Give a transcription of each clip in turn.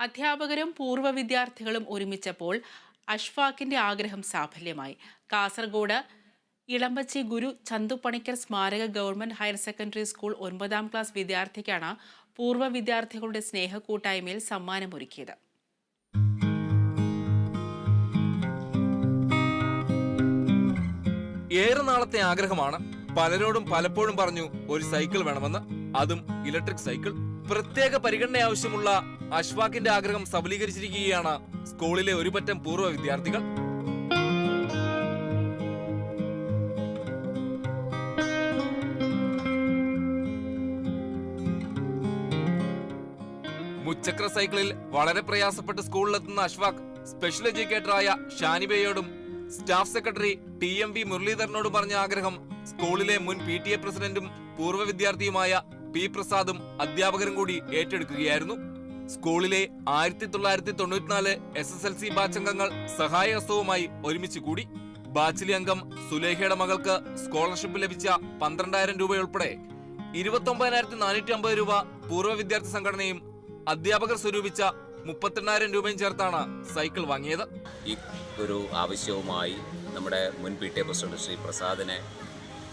അധ്യാപകരും പൂർവ വിദ്യാർത്ഥികളും ഒരുമിച്ചപ്പോൾ അഷ്ഫാഖിന്റെ ആഗ്രഹം സാഫല്യമായി. കാസർഗോഡ് ഇളമ്പച്ചി ഗുരു ചന്തു പണിക്കർ സ്മാരക ഗവൺമെന്റ് ഹയർ സെക്കൻഡറി സ്കൂൾ ഒൻപതാം ക്ലാസ് വിദ്യാർത്ഥിക്കാണ് പൂർവ വിദ്യാർത്ഥികളുടെ സ്നേഹക്കൂട്ടായ്മയിൽ സമ്മാനമൊരുക്കിയത്. ഏറെ നാളത്തെ ആഗ്രഹമാണ് പലരോടും പലപ്പോഴും പറഞ്ഞു ഒരു സൈക്കിൾ വേണമെന്ന്. അതും ഇലക്ട്രിക് സൈക്കിൾ. പ്രത്യേക പരിഗണന ആവശ്യമുള്ള അഷ്വാക്കിന്റെ ആഗ്രഹം സബലീകരിച്ചിരിക്കുകയാണ് സ്കൂളിലെ ഒരുപറ്റം പൂർവ വിദ്യാർത്ഥികൾ. മുച്ചക്ര സൈക്കിളിൽ വളരെ പ്രയാസപ്പെട്ട് സ്കൂളിലെത്തുന്ന അഷ്വാക് സ്പെഷ്യൽ എഡ്യൂക്കേറ്ററായ ഷാനിബയോടും staff secretary T M V മുരളീധരനോട് പറഞ്ഞ ആഗ്രഹം സ്കൂളിലെ മുൻ പി ടി എ പ്രസിഡന്റും പൂർവ വിദ്യാർത്ഥിയുമായ പി പ്രസാദും അധ്യാപകരും കൂടി ഏറ്റെടുക്കുകയായിരുന്നു. സ്കൂളിലെ ആയിരത്തി തൊള്ളായിരത്തി തൊണ്ണൂറ്റിനാല് S S L C batch അംഗങ്ങൾ സഹായഹസ്തവുമായി ഒരുമിച്ച് കൂടി. ബാച്ചിലെ അംഗം സുലേഖയുടെ മകൾക്ക് സ്കോളർഷിപ്പ് ലഭിച്ച പന്ത്രണ്ടായിരം രൂപയുൾപ്പെടെ ഇരുപത്തൊമ്പതിനായിരത്തി നാനൂറ്റി അമ്പത് രൂപ പൂർവ വിദ്യാർത്ഥി സംഘടനയും അധ്യാപകർ സ്വരൂപിച്ച മുപ്പത്തെണ്ണായിരം രൂപയും ചേർത്താണ് സൈക്കിൾ വാങ്ങിയത്. ഈ ഒരു ആവശ്യവുമായി നമ്മുടെ മുൻ പി ടി പ്രസിഡന്റ് ശ്രീ പ്രസാദിനെ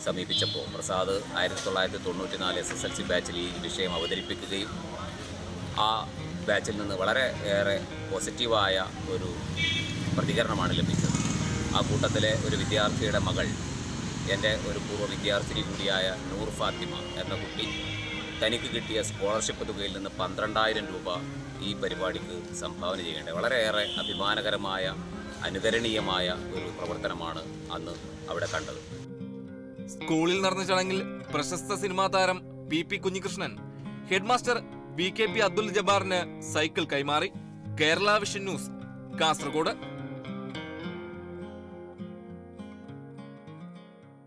സമീപിച്ചപ്പോൾ പ്രസാദ് ആയിരത്തി തൊള്ളായിരത്തി തൊണ്ണൂറ്റി നാല് എസ് എസ് എൽ സി ബാച്ചിൽ ഈ വിഷയം അവതരിപ്പിക്കുകയും ആ ബാച്ചിൽ നിന്ന് വളരെ ഏറെ പോസിറ്റീവായ ഒരു പ്രതികരണമാണ് ലഭിച്ചത്. ആ കൂട്ടത്തിലെ ഒരു വിദ്യാർത്ഥിയുടെ മകൾ എന്റെ ഒരു പൂർവ വിദ്യാർത്ഥിനി കൂടിയായ നൂർ ഫാത്തിമ എന്ന കുട്ടി തനിക്ക് കിട്ടിയ സ്കോളർഷിപ്പ് തുകയിൽ നിന്ന് പന്ത്രണ്ടായിരം രൂപ ഈ പരിപാടിക്ക് സംഭാവന ചെയ്യേണ്ടത്. വളരെയേറെ അഭിമാനകരമായ അനുകരണീയമായ ഒരു പ്രവർത്തനമാണ് അന്ന് അവിടെ കണ്ടത്. സ്കൂളിൽ നടന്ന ചടങ്ങിൽ പ്രശസ്ത സിനിമാ താരം P P Kunhikrishnan headmaster V K P Abdul ജബാറിന് cycle കൈമാറി. Kerala vision news Kasaragod.